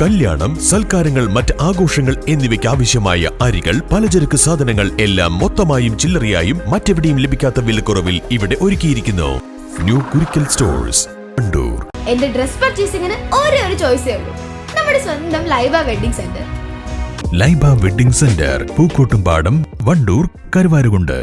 കല്യാണം സൽക്കാരങ്ങൾ മറ്റ് ആഘോഷങ്ങൾ എന്നിവയ്ക്ക് ആവശ്യമായ അരികൾ പലചരക്ക് സാധനങ്ങൾ എല്ലാം മൊത്തമായും ചില്ലറയായും മറ്റെവിടെയും ലഭിക്കാത്ത വിലക്കുറവിൽ ഇവിടെ ഒരുക്കിയിരിക്കുന്നു. ന്യൂ കുരിക്കൽ സ്റ്റോഴ്സ് വണ്ടൂർ എന്റെ ഡ്രസ് പർച്ചേസിംഗിന് ഒരേ ഒരു ചോയ്സേ ഉള്ളൂ. നമ്മുടെ സ്വന്തം Laiba wedding centre Laiba wedding centre Pookkottumpadam Wandoor Karuvarakundu.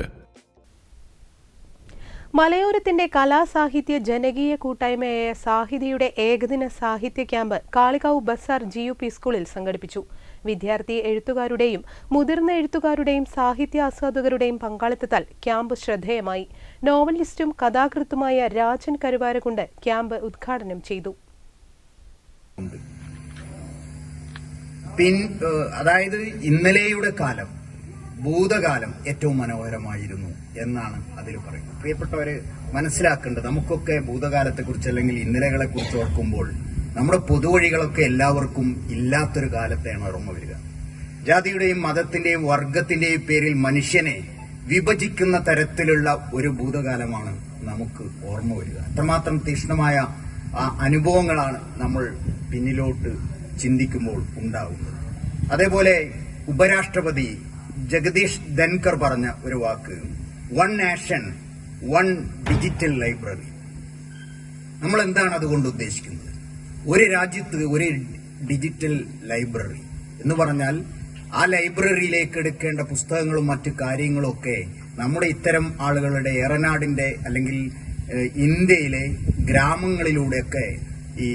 മലയോരത്തിന്റെ കലാസാഹിത്യ ജനകീയ കൂട്ടായ്മയായ സാഹിതിയുടെ ഏകദിന സാഹിത്യ camp Kalikavu Bazar G U P സ്കൂളിൽ സംഘടിപ്പിച്ചു. വിദ്യാർത്ഥി എഴുത്തുകാരുടെയും മുതിർന്ന എഴുത്തുകാരുടെയും സാഹിത്യ ആസ്വാദകരുടെയും പങ്കാളിത്തത്താൽ ക്യാമ്പ് ശ്രദ്ധേയമായി. നോവലിസ്റ്റും കഥാകൃത്തുമായ രാജൻ കരുവാരകുണ്ട് ക്യാമ്പ് ഉദ്ഘാടനം ചെയ്തു. പിൻ അതായത് ഇന്നലെയുടെ കാലം. ഭൂതകാലം ഏറ്റവും മനോഹരമായിരുന്നു എന്നാണ് അതിൽ പറയുന്നത്. പ്രിയപ്പെട്ടവര് മനസ്സിലാക്കേണ്ടത് നമുക്കൊക്കെ ഭൂതകാലത്തെക്കുറിച്ച് അല്ലെങ്കിൽ ഇന്നലകളെ കുറിച്ച് ഓർക്കുമ്പോൾ നമ്മുടെ പൊതുവഴികളൊക്കെ എല്ലാവർക്കും ഇല്ലാത്തൊരു കാലത്തെയാണ് ഓർമ്മ വരിക. ജാതിയുടെയും മതത്തിന്റെയും വർഗത്തിന്റെയും പേരിൽ മനുഷ്യനെ വിഭജിക്കുന്ന തരത്തിലുള്ള ഒരു ഭൂതകാലമാണ് നമുക്ക് ഓർമ്മ വരിക. അത്രമാത്രം തീക്ഷ്ണമായ ആ അനുഭവങ്ങളാണ് നമ്മൾ പിന്നിലോട്ട് ചിന്തിക്കുമ്പോൾ ഉണ്ടാകുന്നത് അതേപോലെ ഉപരാഷ്ട്രപതി ജഗദീഷ് ധൻകർ പറഞ്ഞ ഒരു വാക്ക്. One nation one digital library നമ്മൾ എന്താണ് അതുകൊണ്ട് ഉദ്ദേശിക്കുന്നത്? ഒരു രാജ്യത്ത് ഒരു ഡിജിറ്റൽ ലൈബ്രറി എന്ന് പറഞ്ഞാൽ ആ ലൈബ്രറിയിലേക്ക് എടുക്കേണ്ട പുസ്തകങ്ങളും മറ്റു കാര്യങ്ങളും ഒക്കെ നമ്മുടെ ഇത്തരം ആളുകളുടെ ഏറനാടിന്റെ അല്ലെങ്കിൽ ഇന്ത്യയിലെ ഗ്രാമങ്ങളിലൂടെയൊക്കെ ഈ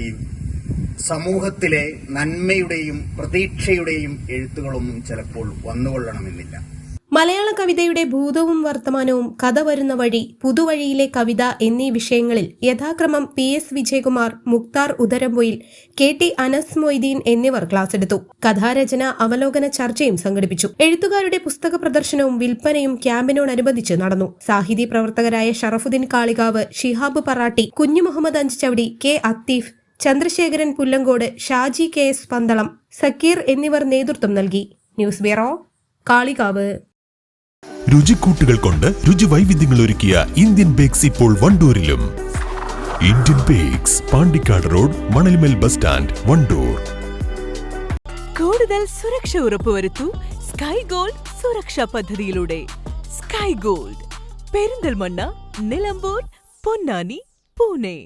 സമൂഹത്തിലെ നന്മയുടെയും പ്രതീക്ഷയുടെയും എഴുത്തുകളൊന്നും ചിലപ്പോൾ വന്നുകൊള്ളണമെന്നില്ല. മലയാള കവിതയുടെ ഭൂതവും വർത്തമാനവും കഥ വരുന്ന വഴി പുതുവഴിയിലെ കവിത എന്നീ വിഷയങ്ങളിൽ യഥാക്രമം P S Vijayakumar Mukthar Udarampoyil K T Anas Moitheen എന്നിവർ ക്ലാസ് എടുത്തു കഥാരചന അവലോകന ചർച്ചയും സംഘടിപ്പിച്ചു. എഴുത്തുകാരുടെ പുസ്തക പ്രദർശനവും വിൽപ്പനയും ക്യാമ്പിനോടനുബന്ധിച്ച് നടന്നു. സാഹിതി പ്രവർത്തകരായ Sharafuddin Kalikavu Shihab Paratti Kunju Muhammad Anchachavadi K Atheef Chandrasekharan Pullangode Shaji K S Pandalam Sakkir എന്നിവർ നേതൃത്വം നൽകി. News bureau Kalikavu. രുചിക്കൂട്ടുകൾ കൊണ്ട് രുചി വൈവിധ്യങ്ങൾ ഒരുക്കിയ ഇന്ത്യൻ ബേക്സ് ഇപ്പോൾ വണ്ടൂരിലും. Indian bakes Pandikkad road Manalmel bus stand Wandoor. കൂടുതൽ സുരക്ഷ ഉറപ്പുവരുത്തു സ്കൈ ഗോൾഡ് സുരക്ഷാ പദ്ധതിയിലൂടെ. Sky gold Perinthalmanna Nilambur Ponnani Pune.